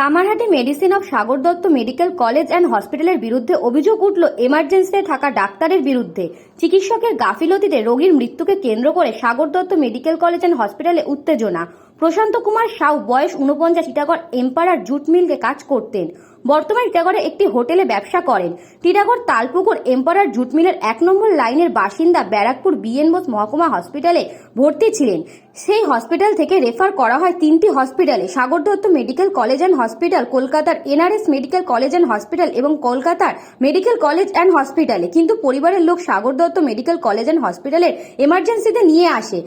Kamarhati medicine of Sagar Dutta Medical College and হসপিটালের বিরুদ্ধে অভিযোগ উঠল এমার্জেন্সিতে থাকা ডাক্তারের বিরুদ্ধে। চিকিৎসকের গাফিলতিতে রোগীর মৃত্যুকে কেন্দ্র করে Sagar Dutta Medical College and হসপিটালে উত্তেজনা। প্রশান্ত কুমার সাউ, বয়স উনপঞ্চাশ টিটাগড় এম্পারার জুট মিলকে কাজ করতেন। বর্তমানে টিটাগড়ে একটি হোটেলে ব্যবসা করেন। টিটাগড় তালপুকুর এম্পারার জুট মিলের এক নম্বর লাইনের বাসিন্দা ব্যারাকপুর বিএন বোস মহকুমা হসপিটালে ভর্তি ছিলেন। সেই হসপিটাল থেকে রেফার করা হয় তিনটি হসপিটালে, Sagar Dutta Medical College and Hospital, কলকাতার NRS Medical College and Hospital এবং কলকাতার মেডিকেল কলেজ অ্যান্ড হসপিটালে। কিন্তু পরিবারের লোক Sagar Dutta Medical College and হসপিটালের এমার্জেন্সিতে নিয়ে আসে।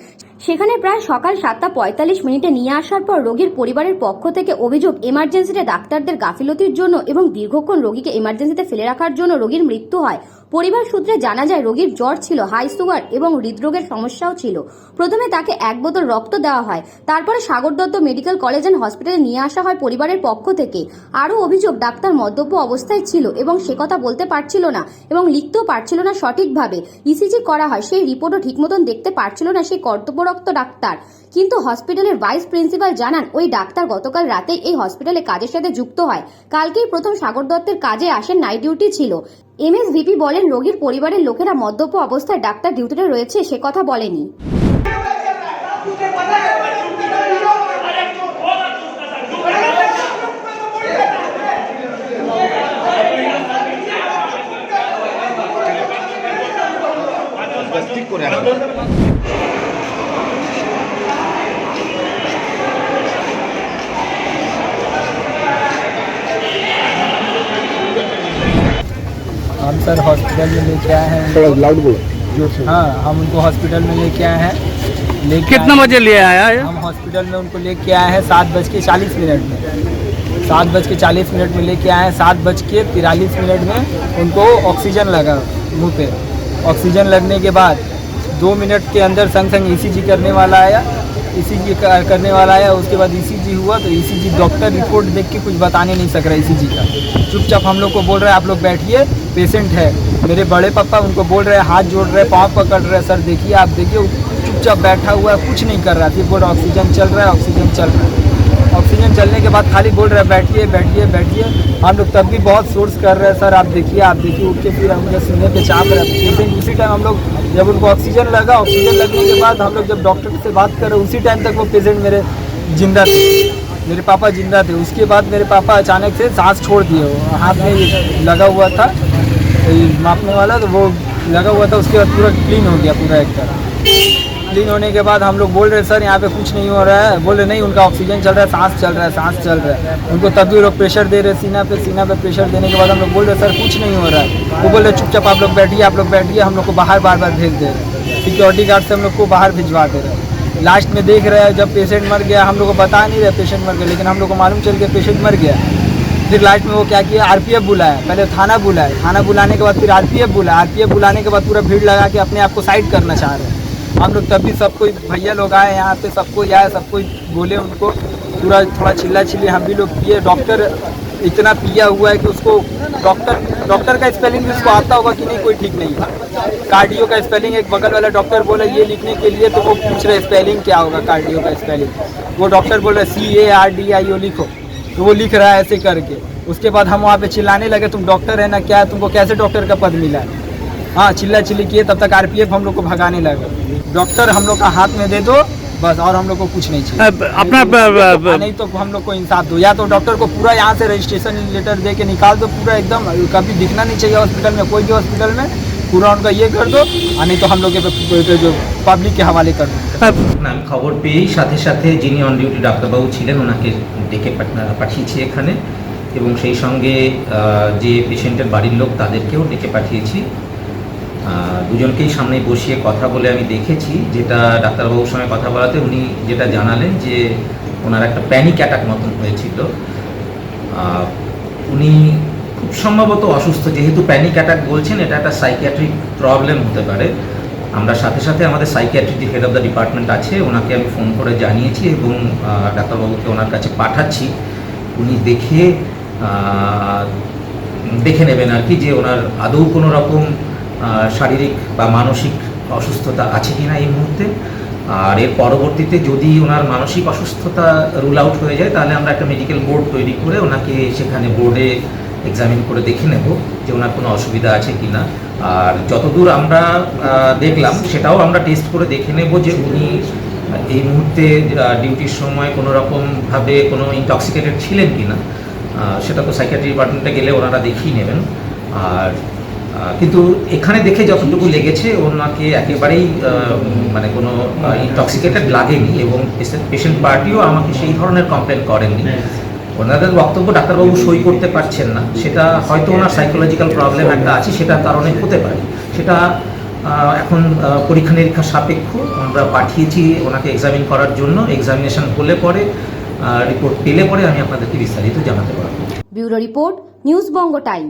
সেখানে প্রায় সকাল সাতটা পঁয়তাল্লিশ মিনিটে নিয়ে আসার পর রোগীর পরিবারের পক্ষ থেকে অভিযোগ, এমার্জেন্সিতে ডাক্তারদের গাফিলতির জন্য এবং দীর্ঘক্ষণ রোগীকে এমার্জেন্সিতে ফেলে রাখার জন্য রোগীর মৃত্যু হয়। পরিবার সূত্রে জানা যায়, রোগীর জ্বর ছিল, হাই সুগার এবং হৃদরোগের সমস্যাও ছিল। প্রথমে তাকে এক বোতল রক্ত দেওয়া হয়। তারপরে Sagar Dutta Medical College and হসপিটালে নিয়ে আসা হয় পরিবারের পক্ষ থেকে। আরও অভিযোগ, ডাক্তার মদ্যপ অবস্থায় ছিল এবং সে কথা বলতে পারছিল না এবং লিখতেও পারছিল না সঠিকভাবে। ইসিজি করা হয়, সেই রিপোর্টও ঠিক মতন দেখতে পারছিল না সেই কর্তব্যরক্ত ডাক্তার। কিন্তু হসপিটালের ভাইস প্রিন্সিপাল জানান, ওই ডাক্তার গতকাল রাতেই এই হসপিটালে কাজের সাথে যুক্ত হয়। কালকেই প্রথম সাগর দত্তের কাজে আসেন নাইট ডিউটি ছিল। এমএসভিপি বলেন রোগীর পরিবারের লোকেরা মদ্যপ অবস্থায় ডাক্তার ডিউটিতে রয়েছে সে কথা বলেনি। করে हम सर हॉस्पिटल में लेके आए हैं। लाउड बोलो। हाँ हम उनको हॉस्पिटल में लेके आए हैं। लेके कितना बजे ले आया है हम हॉस्पिटल में उनको लेके आए हैं सात बज के चालीस मिनट में। सात बज के चालीस मिनट में लेके आए हैं। सात बज के तिरालीस मिनट में उनको ऑक्सीजन लगा मुँह पे। ऑक्सीजन लगने के बाद दो मिनट के अंदर संग संग ईसीजी करने वाला आया। ईसीजी करने वाला आया। उसके बाद ईसीजी हुआ तो ईसीजी डॉक्टर रिपोर्ट देख के कुछ बताने नहीं सक रहा ईसीजी का। चुपचाप हम लोग को बोल रहे हैं आप लोग बैठिए। पेशेंट है। मेरे बड़े पापा उनको बोल रहे हैं, हाथ जोड़ रहे पाँव पकड़ रहे सर देखिए, आप देखिए चुपचाप बैठा हुआ है, कुछ नहीं कर रहा फिर बोल रहा ऑक्सीजन चल रहा है, ऑक्सीजन चल रहा है। ऑक्सीजन चलने के बाद खाली बोल रहे हैं, बैठिए बैठिए बैठिए। हम लोग तब भी बहुत सोर्स कर रहे हैं, सर, आप देखिए आप देखिए। उठ के फिर हम लोग सीने पे चाप रहे पेशेंट उसी टाइम हम लोग, जब उनको ऑक्सीजन लगा, ऑक्सीजन लगने के बाद हम लोग जब डॉक्टर से बात कर रहे उसी टाइम तक वो पेशेंट मेरे ज़िंदा थे। मेरे पापा ज़िंदा थे। उसके बाद मेरे पापा अचानक से सांस छोड़ दिए, हाथ में लगा हुआ था। मापने वाला तो वो लगा हुआ था, उसके बाद पूरा क्लीन हो गया, पूरा एक तरह। क्लीन होने के बाद हम लोग बोल रहे, सर, यहाँ पे कुछ नहीं हो रहा है। बोल रहे, नहीं, उनका ऑक्सीजन चल रहा है, सांस चल रहा है, सांस चल रहा है। उनको तब भी लोग प्रेशर दे रहे, सीना पे सीना पे प्रेशर देने के बाद हम लोग बोल रहे, सर, कुछ नहीं हो रहा है। वो बोल रहे, चुपचाप आप लोग बैठिए, आप लोग बैठिए, हम लोग को बाहर बार बार भेज दे रहे सिक्योरिटी गार्ड से हम लोग को बाहर भिजवा दे रहे हैं। लास्ट में देख रहे हैं, जब पेशेंट मर गया, हम लोग को बता नहीं रहे पेशेंट मर गया, लेकिन हम लोग को मालूम चल गया पेशेंट मर गया। फिर लास्ट में वो क्या किया? आरपीएफ बुलाया। पहले थाना बुलाया। थाना बुलाने के बाद फिर आरपीएफ बुलाया आरपीएफ बुलाने के बाद पूरा भीड़ लगा के अपने आप को साइड करना चाह रहे हैं। हम लोग तब भी सबको भैया लोग आए यहाँ पे सबको आए सबको बोले उनको। पूरा थोड़ा चिल्ला चिल्ली हम भी लोग पिए डॉक्टर इतना पिया हुआ है कि उसको डॉक्टर डॉक्टर का स्पेलिंग भी उसको आता होगा कि नहीं, कोई ठीक नहीं है। कार्डियो का स्पेलिंग एक बगल वाला डॉक्टर बोला, ये लिखने के लिए तो वो पूछ रहे स्पेलिंग क्या होगा कार्डियो का स्पेलिंग वो डॉक्टर बोल रहे सी ए आर डी आई ओ लिखो। तो वो लिख रहा है ऐसे करके। उसके बाद हम वहाँ पे चिल्लाने लगे तुम डॉक्टर है ना क्या? है तुमको कैसे डॉक्टर का पद मिला? है हाँ चिल्ला चिल्ली किए तब तक आरपीएफ हम लोग को भगाने लगे। डॉक्टर हम लोग का हाथ में दे दो बस और हम लोग को कुछ नहीं चाहिए। अपना ब- नहीं तो हम लोग को इंसाफ दो। या तो डॉक्टर को पूरा यहाँ से रजिस्ट्रेशन लेटर दे के निकाल दो पूरा एकदम कभी दिखना नहीं चाहिए हॉस्पिटल में कोई भी हॉस्पिटल में। पूरा उनका ये कर दो और नहीं तो हम लोग के पे- पे- जो पब्लिक के हवाले कर दो अब না আমি খবর পেয়েই সাথে সাথে যিনি অন ডিউটি ডাক্তারবাবু ছিলেন ওনাকে ডেকে পাঠ- পাঠিয়েছি এখানে এবং সেই সঙ্গে আহ, যে পেশেন্টের বাড়ির লোক তাদেরকেও ডেকে পাঠিয়েছি আহ, দুজনকেই সামনে বসিয়ে কথা বলে আমি দেখেছি যেটা ডাক্তারবাবুর সঙ্গে কথা বলাতে উনি যেটা জানালেন যে ওনার একটা প্যানিক অ্যাটাক মতন হয়েছিল আহ, উনি খুব সম্ভবত অসুস্থ, যেহেতু প্যানিক অ্যাটাক বলছেন, এটা একটা সাইকিয়াট্রিক প্রবলেম হতে পারে। আমরা সাথে সাথে আমাদের সাইকিয়াট্রিক যে হেড অফ দ্য ডিপার্টমেন্ট আছে, ওনাকে আমি ফোন করে জানিয়েছি এবং ডাক্তারবাবুকে ওনার কাছে পাঠাচ্ছি। উনি দেখে দেখে নেবেন আর কি যে ওনার আদৌ কোনো রকম শারীরিক বা মানসিক অসুস্থতা আছে কিনা এই মুহূর্তে। আর এর পরবর্তীতে যদি ওনার মানসিক অসুস্থতা রুল আউট হয়ে যায়, তাহলে আমরা একটা মেডিকেল বোর্ড তৈরি করে ওনাকে সেখানে বোর্ডে এক্সামিন করে দেখে নেব যে ওনার কোনো অসুবিধা আছে কি না আর যতদূর আমরা দেখলাম, সেটাও আমরা টেস্ট করে দেখে নেব যে উনি এই মুহূর্তে ডিউটির সময় কোনো রকমভাবে কোনো ইনটক্সিকেটেড ছিলেন কি না সেটা তো সাইকিয়াট্রি ডিপার্টমেন্টে গেলে ওনারা দেখিয়ে নেবেন। আর কিন্তু এখানে দেখে যতটুকু লেগেছে, ওনাকে একেবারেই মানে কোনো ইনটক্সিকেটেড লাগেনি এবং পেশেন্ট পার্টিও আমাকে সেই ধরনের কমপ্লেন করেননি। ওনাদের বক্তব্য ডাক্তারবাবু সই করতে পারছেন না। সেটা হয়তো ওনার সাইকোলজিক্যাল প্রবলেম একটা আছে, সেটার কারণে হতে পারে। সেটা এখন পরীক্ষা নিরীক্ষা সাপেক্ষ। আমরা পাঠিয়েছি ওনাকে এক্সামিন করার জন্য। এক্সামিনেশন হলে পরে রিপোর্ট পেলে পরে আমি আপনাদেরকে বিস্তারিত জানাতে পারব। Bureau report, News Banga Time.